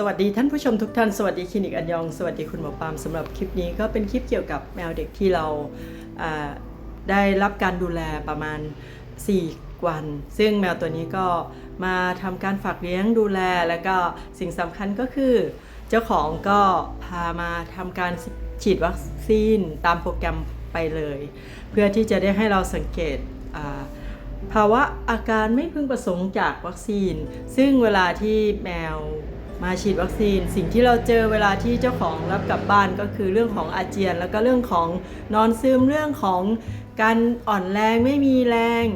สวัสดีท่านผู้ชมทุกท่าน สวัสดีคลินิกอันยอง สวัสดีคุณหมอปามสำหรับคลิปนี้ก็เป็นคลิปเกี่ยวกับแมวเด็กที่เราาได้รับการดูแลประมาณ 4 วัน ซึ่งแมวตัวนี้ก็มาทำการฝากเลี้ยงดูแล แล้วก็สิ่งสำคัญก็คือ เจ้าของก็พามาทำการฉีดวัคซีนตามโปรแกรมไปเลย เพื่อที่จะได้ให้เราสังเกตภาวะอาการไม่พึงประสงค์จากวัคซีน ซึ่งเวลาที่แมว มาฉีดวัคซีน สิ่งที่เราเจอเวลาที่เจ้าของรับกลับบ้านก็คือเรื่องของอาเจียน แล้วก็เรื่องของนอนซึมเรื่องของการอ่อนแรงไม่มีแรง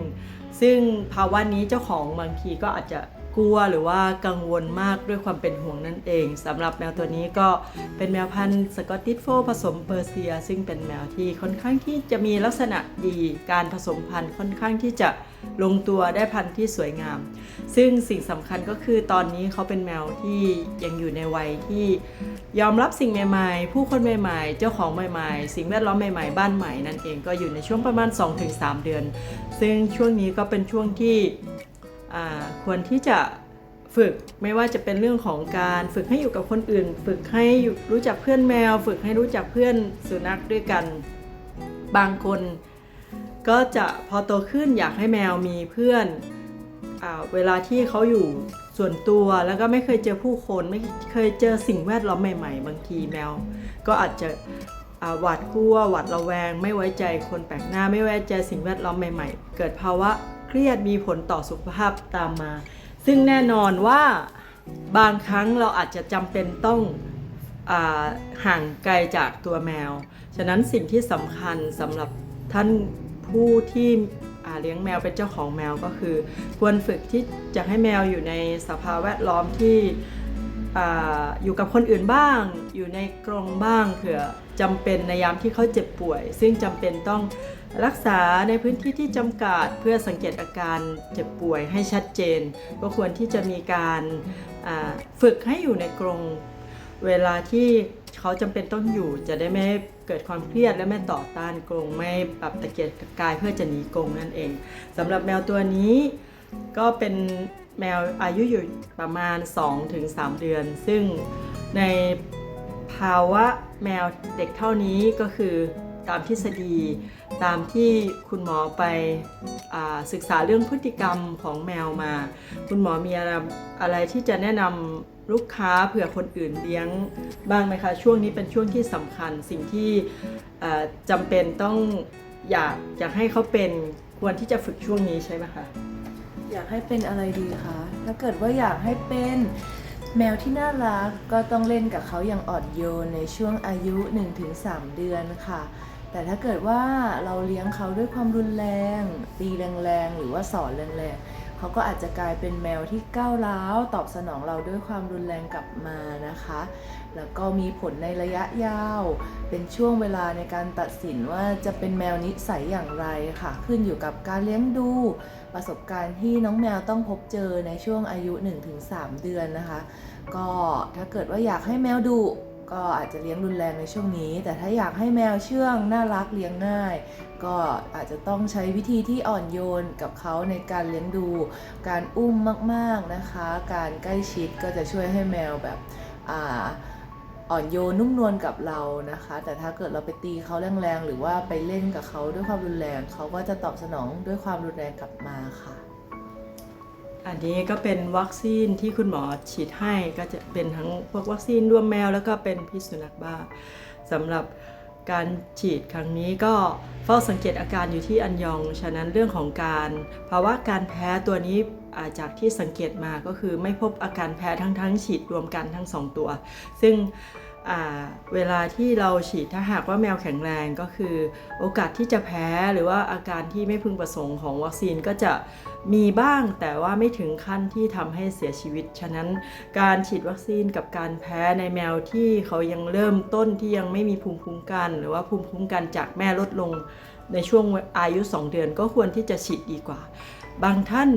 ซึ่งภาวะนี้เจ้าของบางทีก็อาจจะ กลัวหรือว่ากังวลมากด้วยความเป็นห่วงนั่นเองสำหรับแมวตัวนี้ก็เป็นแมวพันธุ์สกอตติชโฟผสมเปอร์เซีย ซึ่งเป็นแมวที่ค่อนข้างที่จะมีลักษณะดีการผสมพันธุ์ค่อนข้างที่จะลงตัวได้พันธุ์ที่สวยงาม ซึ่งสิ่งสำคัญก็คือตอนนี้เขาเป็นแมวที่ยังอยู่ในวัยที่ยอมรับสิ่งใหม่ๆ ผู้คนใหม่ๆ เจ้าของใหม่ๆ สิ่งแวดล้อมใหม่ๆ บ้านใหม่นั่นเองก็อยู่ในช่วงประมาณ 2-3 เดือน ซึ่งช่วงนี้ก็เป็นช่วงที่ ควรที่จะฝึกไม่ว่าจะเป็นเรื่องของการฝึกให้อยู่กับคนอื่น ฝึกให้รู้จักเพื่อนแมว ฝึกให้รู้จักเพื่อนสุนัขด้วยกัน บางคน ก็จะพอโตขึ้นอยากให้แมวมีเพื่อนอเวลาที่เขาอยู่ส่วนตัวแล้วก็ไม่เคยเจอผู้คนไม่เคยเจอสิ่งแวดล้อมใหม่ๆ บางทีแมว ก็อาจจะหวาดกลัวหวาดระแวง ไม่ไว้ใจคนแปลกหน้าไม่ไว้ใจสิ่งแวดล้อมใหม่ ๆ เกิดภาวะ เครียดมีผลต่อสุขภาพตามมา ซึ่งแน่นอนว่าบางครั้งเราอาจจะจำเป็นต้องอห่างไกลจากตัวแมว ฉะนั้นสิ่งที่สำคัญสำหรับท่านผู้ที่เลี้ยงแมวเป็นเจ้าของแมวก็คือ ควรฝึกที่จะให้แมวอยู่ในสภาพแวดล้อมที่ ออยู่กับคนอื่นบ้าง อยู่ในกรงบ้างเผื่อจำเป็นในยามที่เขาเจ็บป่วย ซึ่งจำเป็นต้องรักษาในพื้นที่ที่จำกัดเพื่อสังเกตอาการเจ็บป่วยให้ชัดเจน ก็ควรที่จะมีการฝึกให้อยู่ในกรงเวลาที่เขาจำเป็นต้องอยู่จะได้ไม่เกิดความเครียดและไม่ต่อต้านกรงไม่ปรับตะเกียกตะกายเพื่อจะหนีกรงนั่นเองสำหรับแมวตัวนี้ก็เป็นแมวอายุอยู่ประมาณ 2-3 เดือน ซึ่งในภาวะแมวเด็กเท่านี้ก็คือตามทฤษฎีตามที่คุณหมอไปอศึกษาเรื่องพฤติกรรมของแมวมา คุณหมอมีอะไรอะไรที่จะแนะนำลูกค้าเผื่อคนอื่นเลี้ยงบ้างไหมคะ ช่วงนี้เป็นช่วงที่สำคัญสิ่งที่จำเป็นต้องอยากอยากให้เขาเป็นควรที่จะฝึกช่วงนี้ใช่ไหมคะ อยากให้เป็นอะไรดีคะถ้าเกิดว่าอยากให้เป็นแมวที่น่ารักก็ต้องเล่นกับเขาอย่างอ่อนโยนในช่วงอายุ 1-3 เดือนค่ะ แต่ถ้าเกิดว่าเราเลี้ยงเขาด้วยความรุนแรง ตีแรงๆ หรือว่าสอนแรงๆ เขาก็อาจจะกลายเป็นแมวที่ก้าวร้าวตอบสนองเราด้วยความรุนแรงกลับมานะคะ แล้วก็มีผลในระยะยาว เป็นช่วงเวลาในการตัดสินว่าจะเป็นแมวนิสัยอย่างไรค่ะ ขึ้นอยู่กับการเลี้ยงดู ประสบการณ์ที่น้องแมวต้องพบเจอในช่วงอายุ 1-3 เดือนนะคะ ก็ถ้าเกิดว่าอยากให้แมวดุ ก็อาจจะเลี้ยงรุนแรงในช่วงนี้ แต่ถ้าอยากให้แมวเชื่องน่ารักเลี้ยงง่าย ก็อาจจะต้องใช้วิธีที่อ่อนโยนกับเขาในการเลี้ยงดู การอุ้มมาก ๆนะคะ การใกล้ชิดก็จะช่วยให้แมวแบบอ่าอ่อนโยนนุ่มนวลกับเรานะคะ แต่ถ้าเกิดเราไปตีเขาแรงๆ หรือว่าไปเล่นกับเขาด้วยความรุนแรง เขาก็จะตอบสนองด้วยความรุนแรงกลับมาค่ะ อันนี้ก็เป็นวัคซีนที่คุณหมอฉีดให้ก็จะเป็นทั้งพวกวัคซีนรวมแมว แล้วก็เป็นพิษสุนัขบ้าสำหรับการฉีดครั้งนี้ก็เฝ้าสังเกตอาการอยู่ที่อันยอง ฉะนั้นเรื่องของการภาวะการแพ้ตัวนี้าจากที่สังเกตมาก็คือไม่พบอาการแพ้ทั้งทั้งฉีดรวมกันทั้งสองตัว ซึ่ง เวลาที่เราฉีดถ้าหากว่าแมวแข็งแรงก็คือ โอกาสที่จะแพ้หรือว่าอาการที่ไม่พึงประสงค์ของวัคซีนก็จะมีบ้างแต่ว่าไม่ถึงขั้นที่ทำให้เสียชีวิต ฉะนั้นการฉีดวัคซีนกับการแพ้ในแมวที่เขายังเริ่มต้นที่ยังไม่มีภูมิคุ้มกัน หรือว่าภูมิคุ้มกันจากแม่ลดลงในช่วงอายุ 2 เดือนก็ควรที่จะฉีดดีกว่า บางท่าน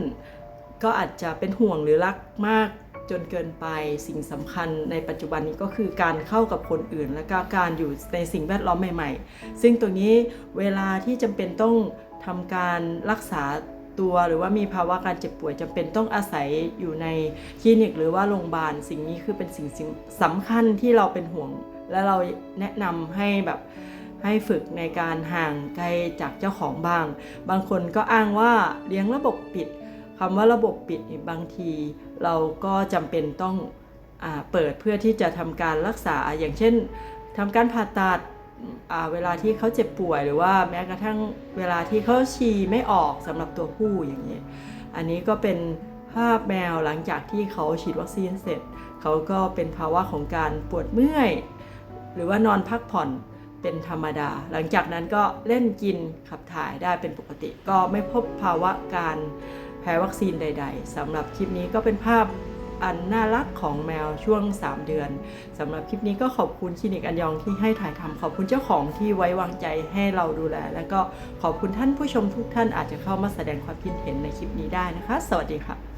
ก็อาจจะเป็นห่วงหรือรักมาก จนเกินไปสิ่งสำคัญในปัจจุบันนี้ก็คือการเข้ากับคนอื่น และก็การอยู่ในสิ่งแวดล้อมใหม่ ๆ ซึ่งตรงนี้เวลาที่จำเป็นต้องทำการรักษาตัวหรือว่ามีภาวะการเจ็บป่วยจำเป็นต้องอาศัยอยู่ในคลินิก หรือว่าโรงพยาบาลสิ่งนี้คือเป็นสิ่งสิ่งสำคัญที่เราเป็นห่วง และเราแนะนำให้แบบให้ฝึกในการห่างไกลจากเจ้าของบ้าง บางคนก็อ้างว่าเลี้ยงระบบปิดคำว่าระบบปิดบางทีเราก็จำเป็นต้องอเปิดเพื่อที่จะทำการรักษาอย่างเช่นทำการผ่าตัดเวลาที่เขาเจ็บป่วยหรือว่าแม้กระทั่งเวลาที่เขาฉี่ไม่ออกสำหรับตัวผู้อย่างนี้ อันนี้ก็เป็นภาพแมวหลังจากที่เขาฉีดวัคซีนเสร็จ เขาก็เป็นภาวะของการปวดเมื่อย หรือว่านอนพักผ่อนเป็นธรรมดา หลังจากนั้นก็เล่นกินขับถ่ายได้เป็นปกติ ก็ไม่พบภาวะการ แพ้วัคซีนใด ๆสำหรับคลิปนี้ก็เป็นภาพอันน่ารักของแมวช่วง 3 เดือนสำหรับคลิปนี้ก็ขอบคุณคลินิกอันยองที่ให้ถ่ายทำขอบคุณเจ้าของที่ไว้วางใจให้เราดูแล แล้วก็ขอบคุณท่านผู้ชมทุกท่านอาจจะเข้ามาแสดงความคิดเห็นในคลิปนี้ได้นะคะ สวัสดีค่ะ